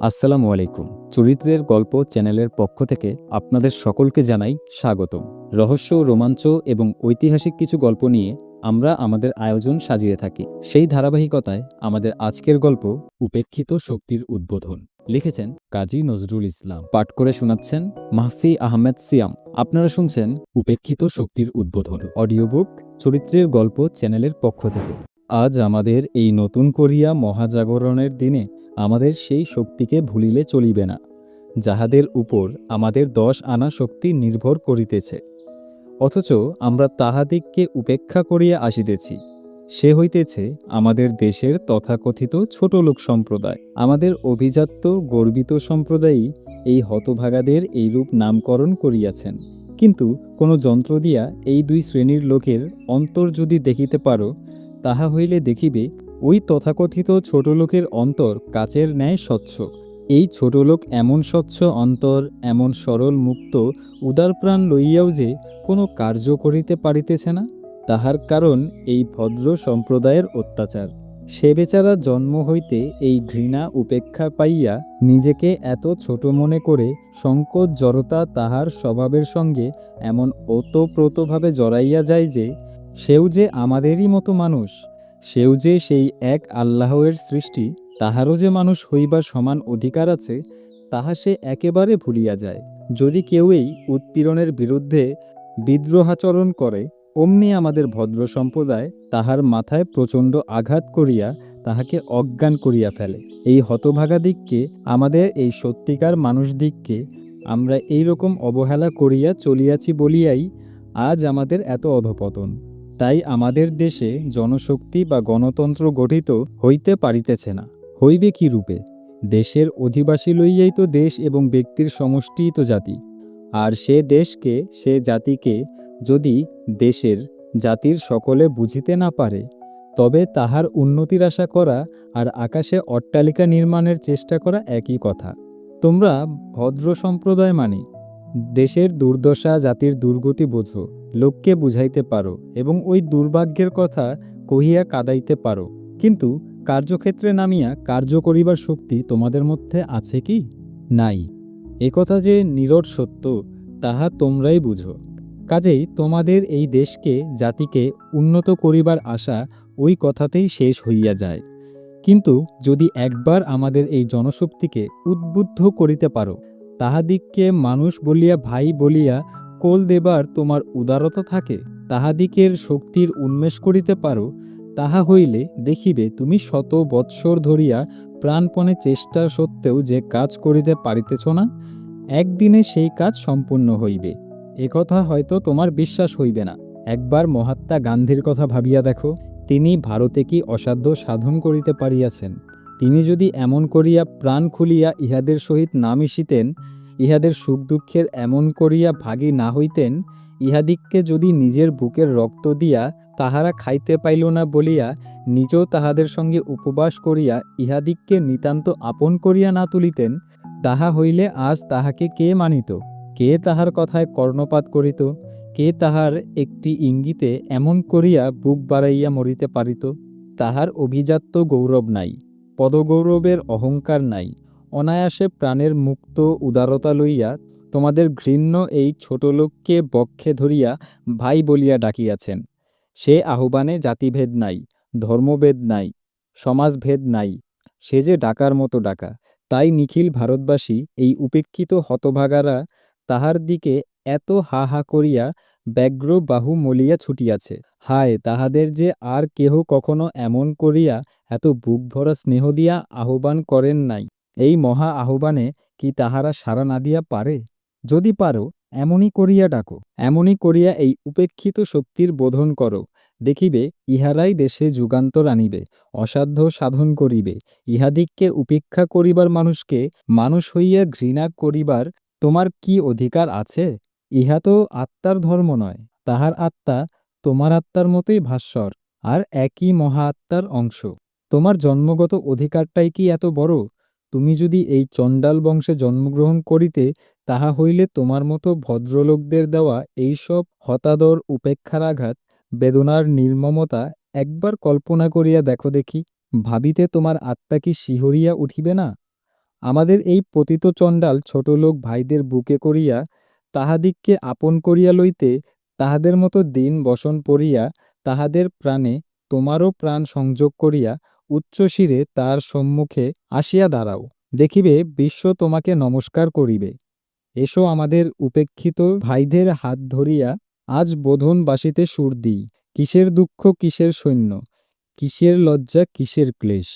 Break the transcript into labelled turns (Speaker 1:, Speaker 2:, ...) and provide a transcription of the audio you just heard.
Speaker 1: আসসালামু আলাইকুম। চরিত্রের গল্প চ্যানেলের পক্ষ থেকে আপনাদের সকলকে জানাই স্বাগতম। রহস্য, রোমাঞ্চ এবং ঐতিহাসিক কিছু গল্প নিয়ে আমরা আমাদের আয়োজন সাজিয়ে থাকি। সেই ধারাবাহিকতায় আমাদের আজকের গল্প উপেক্ষিত শক্তির উদ্বোধন। লিখেছেন কাজী নজরুল ইসলাম। পাঠ করে শোনাচ্ছেন মাহফি আহমেদ সিয়াম। আপনারা শুনছেন উপেক্ষিত শক্তির উদ্বোধন। অডিও বুক চরিত্রের গল্প চ্যানেলের পক্ষ থেকে। আজ আমাদের এই নতুন করিয়া মহাজাগরণের দিনে আমাদের সেই শক্তিকে ভুলিলে চলিবে না, যাহাদের উপর আমাদের দশ আনা শক্তি নির্ভর করিতেছে। অথচ আমরা তাহাদিগকে উপেক্ষা করিয়া আসিতেছি, সে হইতেছে আমাদের দেশের তথাকথিত ছোট লোক সম্প্রদায়। আমাদের অভিজাত্য গর্বিত সম্প্রদায়ই এই হতভাগাদের এইরূপ নামকরণ করিয়াছেন। কিন্তু কোনো যন্ত্র দিয়া এই দুই শ্রেণির লোকের অন্তর যদি দেখিতে পারো তাহা হইলে দেখিবে, ওই তথাকথিত ছোট লোকের অন্তর কাচের ন্যায় স্বচ্ছ। এই ছোট লোক এমন স্বচ্ছ অন্তর, এমন সরল মুক্ত উদারপ্রাণ লইয়াও যে কোনো কার্য করিতে পারিতেছে না, তাহার কারণ এই ভদ্র সম্প্রদায়ের অত্যাচার। সে বেচারা জন্ম হইতে এই ঘৃণা উপেক্ষা পাইয়া নিজেকে এত ছোট মনে করে সংকোচ জড়তা তাহার স্বভাবের সঙ্গে এমন ওতপ্রোতভাবে জড়াইয়া যায় যে সেও যে আমাদেরই মতো মানুষ, সেও যে সেই এক আল্লাহের সৃষ্টি, তাহারও যে মানুষ হইবার সমান অধিকার আছে, তাহা সে একেবারে ভুলিয়া যায়। যদি কেউই উৎপীড়নের বিরুদ্ধে বিদ্রোহাচরণ করে, অমনি আমাদের ভদ্র সম্প্রদায় তাহার মাথায় প্রচণ্ড আঘাত করিয়া তাহাকে অজ্ঞান করিয়া ফেলে। এই হতভাগাদিগকে আমাদের এই সত্যিকার মানুষদিগকে আমরা এই রকম অবহেলা করিয়া চলিয়াছি বলিয়াই আজ আমাদের এত অধপতন। তাই আমাদের দেশে জনশক্তি বা গণতন্ত্র গঠিত হইতে পারিতেছে না। হইবে কি রূপে? দেশের অধিবাসী লইয়াই তো দেশ এবং ব্যক্তির সমষ্টিই তো জাতি। আর সে দেশকে, সে জাতিকে যদি দেশের জাতির সকলে বুঝিতে না পারে, তবে তাহার উন্নতির আশা করা আর আকাশে অট্টালিকা নির্মাণের চেষ্টা করা একই কথা। তোমরা ভদ্র সম্প্রদায় মানে দেশের দুর্দশা জাতির দুর্গতি বোঝো। লোককে বুঝাইতে পারো এবং ওই দুর্ভাগ্যের কথা কহিয়া কাদাইতে পারো। কিন্তু কার্যক্ষেত্রে নামিয়া কার্য করিবার শক্তি তোমাদের মধ্যে আছে কি? নাই। একথা যে নিরট সত্য, তাহা তোমরাই বুঝো। কাজেই তোমাদের এই দেশকে, জাতিকে উন্নত করিবার আশা ওই কথাতেই শেষ হইয়া যায়। কিন্তু যদি একবার আমাদের এই জনশক্তিকে উদ্বুদ্ধ করিতে পারো, তাহাদিগকে মানুষ বলিয়া ভাই বলিয়া কোল দেবার তোমার উদারতা থাকে তাহাদিকের শক্তির উন্মেষ করিতে পারো, তাহা হইলে দেখিবে তুমি শত বৎসর ধরিয়া প্রাণপণে চেষ্টা সত্ত্বেও যে কাজ করিতে পারিতেছ না, একদিনে সেই কাজ সম্পূর্ণ হইবে। একথা হয়তো তোমার বিশ্বাস হইবে না। একবার মহাত্মা গান্ধীর কথা ভাবিয়া দেখো, তিনি ভারতে কি অসাধ্য সাধন করিতে পারিয়াছেন। তিনি যদি এমন করিয়া প্রাণ খুলিয়া ইহাদের সহিত না মিশিতেন ইহাদের সুখ দুঃখের এমন করিয়া ভাগী না হইতেন, ইহাদিগকে যদি নিজের বুকের রক্ত দিয়া তাহারা খাইতে পাইল না বলিয়া নিজেও তাহাদের সঙ্গে উপবাস করিয়া ইহাদিগকে নিতান্ত আপন করিয়া না তুলিতেন, তাহা হইলে আজ তাহাকে কে মানিত? কে তাহার কথায় কর্ণপাত করিত? কে তাহার একটি ইঙ্গিতে এমন করিয়া বুক বাড়াইয়া মরিতে পারিত? তাহার অভিজাত্য গৌরব নাই, পদগৌরবের অহংকার নাই অনায়াসে প্রাণের মুক্ত উদারতা লইয়া তোমাদের ঘৃণ্য এই ছোট লোককে বক্ষে ধরিয়া ভাই বলিয়া ডাকিয়াছেন। সে আহ্বানে জাতিভেদ নাই, ধর্মভেদ নাই, সমাজভেদ নাই, সে যে ডাকার মতো ডাকা, তাই নিখিল ভারতবাসী এই উপেক্ষিত হতভাগারা তাহার দিকে এত হা হা করিয়া ব্যগ্র বাহু মলিয়া ছুটিয়াছে। হায়, তাহাদের যে আর কেহ কখনো এমন করিয়া এত বুক ভরা স্নেহ দিয়া আহ্বান করেন নাই। এই মহা আহ্বানে কি তাহারা সাড়া না দিয়া পারে? যদি পারো এমনই করিয়া ডাকো এমনই করিয়া এই উপেক্ষিত শক্তির বোধন করো, দেখিবে ইহারাই দেশে যুগান্তর আনিবে, অসাধ্য সাধন করিবে, ইহাদিগকে উপেক্ষা করিবার মানুষকে মানুষ হইয়া ঘৃণা করিবার তোমার কি অধিকার আছে? ইহা তো আত্মার ধর্ম নয়, তাহার আত্মা তোমার আত্মার মতোই ভাস্বর, আর একই মহা আত্মার অংশ। তোমার জন্মগত অধিকারটাই কি এত বড়? তুমি যদি এই চণ্ডাল বংশে জন্মগ্রহণ করিতে, তাহা হইলে তোমার মতো ভদ্রলোকদের দেওয়া এইসব হতাদর উপেক্ষার আঘাত বেদনার নির্মমতা একবার কল্পনা করিয়া দেখো দেখি, ভাবিতে তোমার আত্মা কি শিহরিয়া উঠিবে না?
Speaker 2: আমাদের এই পতিত চণ্ডাল ছোটলোক ভাইদের বুকে করিয়া তাহাদিগকে আপন করিয়া লইতে, তাহাদের মতো দিন বসন পড়িয়া তাহাদের প্রাণে তোমারও প্রাণ সংযোগ করিয়া উচ্চশিরে তার সম্মুখে আসিয়া দাঁড়াও, দেখিবে বিশ্ব তোমাকে নমস্কার করিবে। এসো আমাদের উপেক্ষিত ভাইদের হাত ধরিয়া আজ বোধন বাসিতে সুর দিই, কিসের দুঃখ কিসের সৈন্য, কিসের লজ্জা কিসের ক্লেশ।